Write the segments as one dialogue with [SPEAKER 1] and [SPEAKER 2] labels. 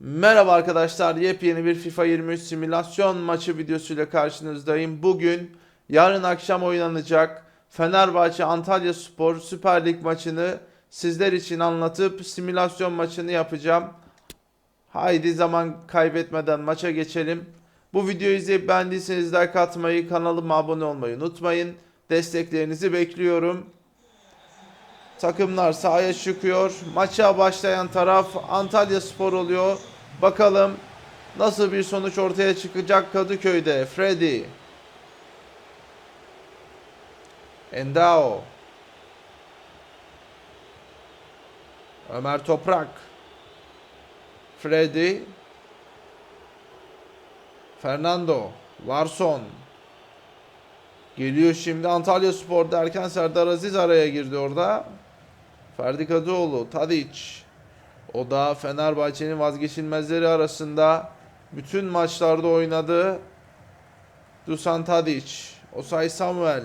[SPEAKER 1] Merhaba arkadaşlar, yepyeni bir FIFA 23 simülasyon maçı videosuyla karşınızdayım. Bugün yarın akşam oynanacak Fenerbahçe Antalya Spor Süper Lig maçını sizler için anlatıp simülasyon maçını yapacağım. Haydi zaman kaybetmeden maça geçelim. Bu videoyu izleyip beğendiyseniz like atmayı, kanalıma abone olmayı unutmayın. Desteklerinizi bekliyorum. Takımlar sahaya çıkıyor. Maça başlayan taraf Antalya Spor oluyor. Bakalım nasıl bir sonuç ortaya çıkacak Kadıköy'de. Freddy. Endao. Ömer Toprak. Freddy. Fernando. Larson. Geliyor şimdi Antalya Spor derken Serdar Aziz araya girdi orada. Ferdi Kadıoğlu, Tadic. O da Fenerbahçe'nin vazgeçilmezleri arasında bütün maçlarda oynadı. Dusan Tadic, Osay Samuel.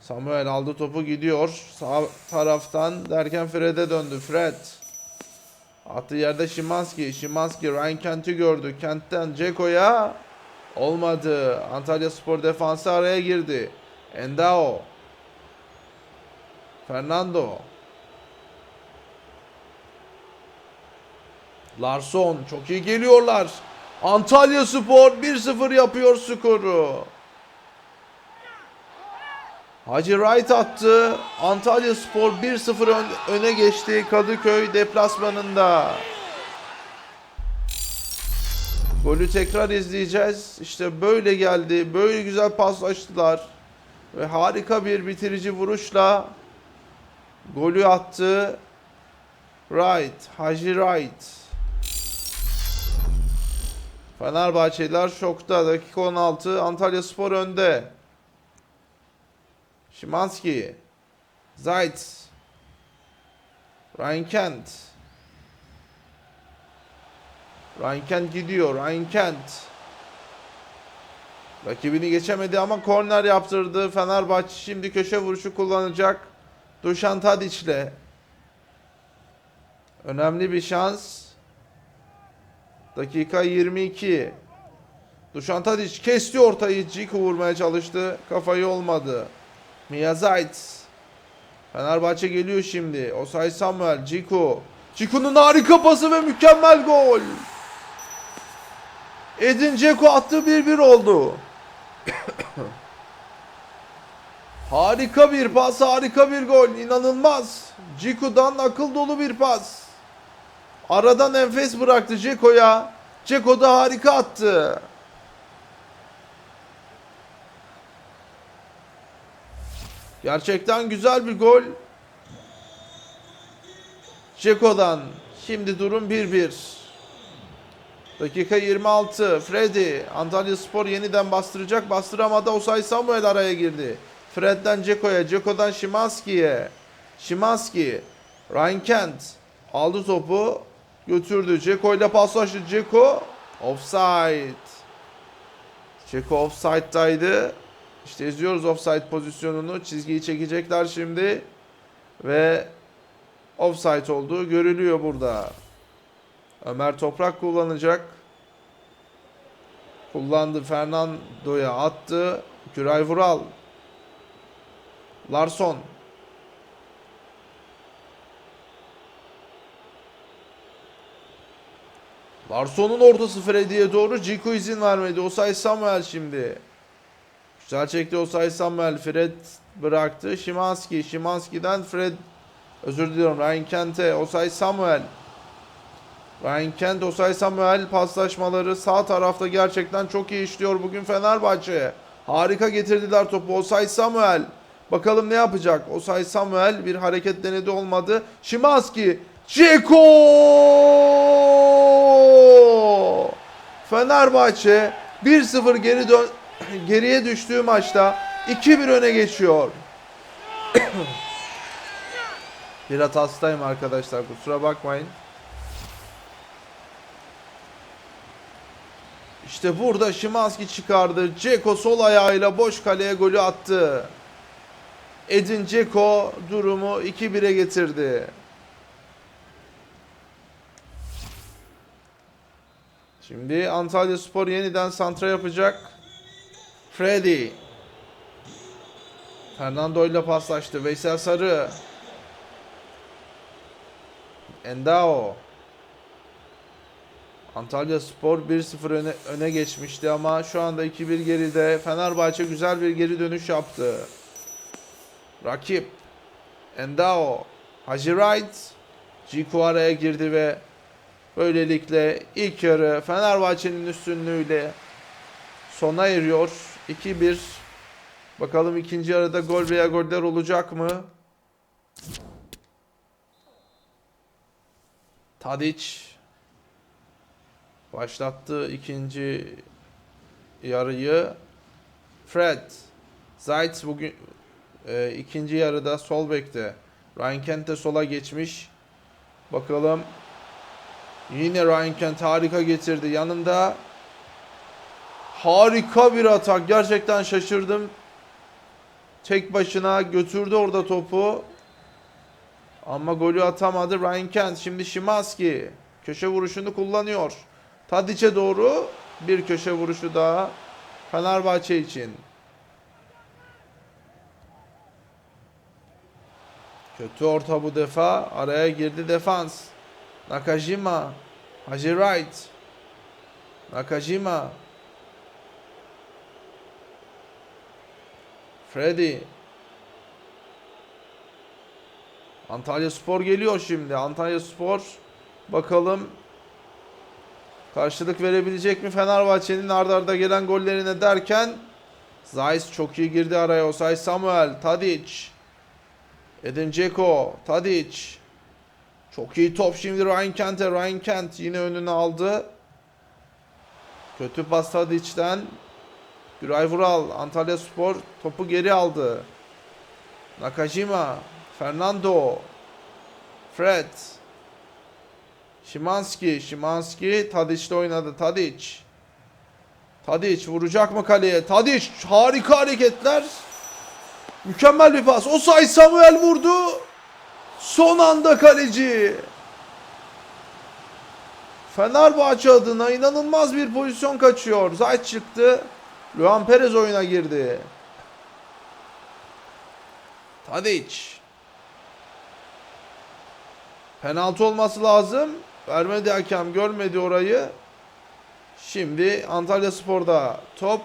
[SPEAKER 1] Samuel aldı topu gidiyor. Sağ taraftan derken Fred'e döndü. Fred. Attığı yerde Şimanski. Şimanski Ryan Kent'i gördü. Kent'ten Ceko'ya olmadı. Antalya Spor defansı araya girdi. Endao. Fernando. Larson çok iyi geliyorlar. Antalya Spor 1-0 yapıyor skoru. Hacı Wright attı. Antalya Spor 1-0 ön- öne geçti Kadıköy deplasmanında. Golü tekrar izleyeceğiz. İşte böyle geldi. Böyle güzel paslaştılar. Ve harika bir bitirici vuruşla Golü attı. Wright. Hacı Wright. Fenerbahçeliler şokta. Dakika 16. Antalya Spor önde. Şimanski. Zayt. Ryan Kent. Ryan Kent gidiyor. Ryan Kent. Rakibini geçemedi ama korner yaptırdı. Fenerbahçe şimdi köşe vuruşu kullanacak. Dušan Tadić'le önemli bir şans. Dakika 22. Dušan Tadić kesti ortayı. Ciku vurmaya çalıştı. Kafayı olmadı. Miyazait. Fenerbahçe geliyor şimdi. Osay Samuel. Ciku. Ciku'nun harika pası ve mükemmel gol. Edin Dzeko attı 1-1 oldu. Harika bir pas, harika bir gol. İnanılmaz. Ciku'dan akıl dolu bir pas. Aradan enfes bıraktı Ceko'ya. Ceko da harika attı. Gerçekten güzel bir gol. Ceko'dan. Şimdi durum 1-1. Dakika 26. Freddy. Antalya Spor yeniden bastıracak. Bastıramadı. Osay Samuel araya girdi. Fred'den Ceko'ya. Ceko'dan Şimanski'ye. Şimanski. Ryan Kent. Aldı topu. Götürdü. Ceko ile paslaştı. Ceko. Offside. Ceko offside'daydı. İşte izliyoruz offside pozisyonunu. Çizgiyi çekecekler şimdi. Ve offside olduğu görülüyor burada. Ömer Toprak kullanacak. Kullandı. Fernando'ya attı. Güray Vural. Larson. Larson'un ortası Freddy'ye doğru. Ciku izin vermedi. Osay Samuel şimdi. Güzel çekti Osay Samuel. Fred bıraktı. Şimanski. Şimanski'den Fred özür diliyorum. Ryan Kent'e. Osay Samuel. Ryan Kent, Osay Samuel paslaşmaları sağ tarafta gerçekten çok iyi işliyor bugün Fenerbahçe. Harika getirdiler topu Osay Samuel. Bakalım ne yapacak? Osay Samuel bir hareket denedi olmadı. Şimanski. Ceko! Fenerbahçe 1-0 geri dön geriye düştüğü maçta 2-1 öne geçiyor. Biraz hastayım arkadaşlar kusura bakmayın. İşte burada Şimanski çıkardı. Ceko sol ayağıyla boş kaleye golü attı. Edin Ceko durumu 2-1'e getirdi. Şimdi Antalya Spor yeniden santra yapacak. Freddy. Fernando ile paslaştı. Veysel Sarı. Endao. Antalya Spor 1-0 öne, öne geçmişti ama şu anda 2-1 geride. Fenerbahçe güzel bir geri dönüş yaptı. Rakip Endao Hacı Wright Ciku araya girdi ve böylelikle ilk yarı Fenerbahçe'nin üstünlüğüyle sona eriyor. 2-1 Bakalım ikinci yarıda gol veya goller olacak mı? Tadic başlattı ikinci yarıyı. Fred Zayt bugün e, ikinci yarıda sol bekte. Ryan Kent de sola geçmiş. Bakalım. Yine Ryan Kent harika getirdi. Yanında harika bir atak. Gerçekten şaşırdım. Tek başına götürdü orada topu. Ama golü atamadı Ryan Kent. Şimdi Şimanski köşe vuruşunu kullanıyor. Tadic'e doğru bir köşe vuruşu daha Fenerbahçe için. Kötü orta bu defa. Araya girdi defans. Nakajima. Hacı Wright. Nakajima. Freddy. Antalya Spor geliyor şimdi. Antalya Spor bakalım karşılık verebilecek mi Fenerbahçe'nin ardarda arda gelen gollerine derken Zeiss çok iyi girdi araya. Osay Samuel, Tadic. Edin Dzeko, Tadic. Çok iyi top şimdi Ryan Kent'e. Ryan Kent yine önüne aldı. Kötü pas Tadic'ten. Güray Vural, Antalya Spor topu geri aldı. Nakajima, Fernando, Fred, Şimanski, Şimanski Tadic'le oynadı. Tadic. Tadic vuracak mı kaleye? Tadic harika hareketler. Mükemmel bir pas. Osay Samuel vurdu. Son anda kaleci. Fenerbahçe adına inanılmaz bir pozisyon kaçıyor. Zayt çıktı. Luan Perez oyuna girdi. Tadic. Penaltı olması lazım. Vermedi hakem görmedi orayı. Şimdi Antalya Spor'da top.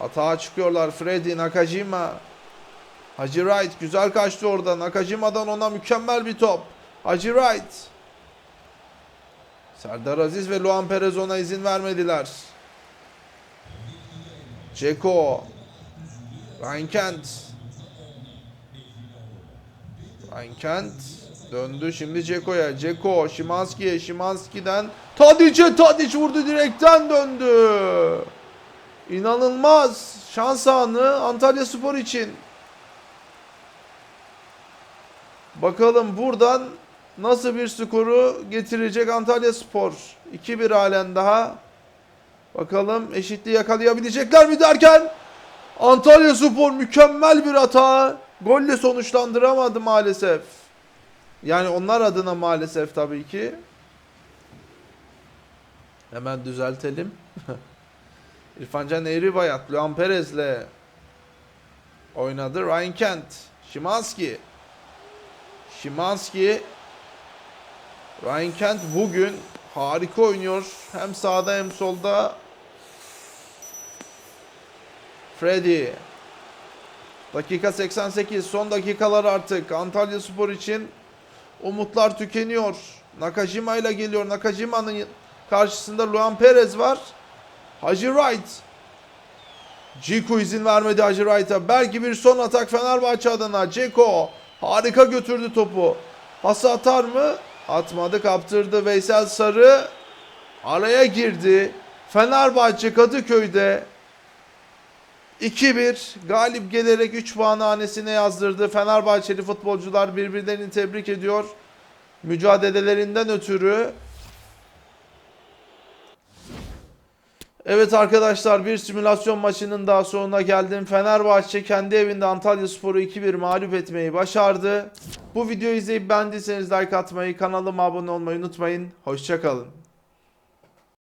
[SPEAKER 1] Atağa çıkıyorlar. Freddy, Nakajima. Hacı Wright güzel kaçtı orada. Nakajima'dan ona mükemmel bir top. Hacı Wright. Serdar Aziz ve Luan Perez ona izin vermediler. Ceko. Ryan Kent. Ryan Kent. Döndü şimdi Ceko'ya. Ceko, Şimanski'ye. Şimanski'den Tadic'e. Tadic vurdu direkten döndü. İnanılmaz. Şans anı Antalya Spor için. Bakalım buradan nasıl bir skoru getirecek Antalya Spor. 2-1 halen daha. Bakalım eşitliği yakalayabilecekler mi derken Antalya Spor mükemmel bir hata. Golle sonuçlandıramadı maalesef. Yani onlar adına maalesef tabii ki. Hemen düzeltelim. İrfancan Eğribayat, Luan Perez'le oynadı. Ryan Kent, Şimanski. Şimanski Ryan Kent bugün harika oynuyor. Hem sağda hem solda. Freddy. Dakika 88. Son dakikalar artık. Antalya Spor için umutlar tükeniyor. Nakajima ile geliyor. Nakajima'nın karşısında Luan Perez var. Hacı Wright. Ciku izin vermedi Hacı Wright'a. Belki bir son atak Fenerbahçe adına. Ceko harika götürdü topu. Pası atar mı? Atmadı kaptırdı. Veysel Sarı araya girdi. Fenerbahçe Kadıköy'de 2-1 galip gelerek 3 puan hanesine yazdırdı. Fenerbahçeli futbolcular birbirlerini tebrik ediyor. Mücadelelerinden ötürü. Evet arkadaşlar bir simülasyon maçının daha sonuna geldim. Fenerbahçe kendi evinde Antalya Sporu 2-1 mağlup etmeyi başardı. Bu videoyu izleyip beğendiyseniz like atmayı, kanalıma abone olmayı unutmayın. Hoşçakalın.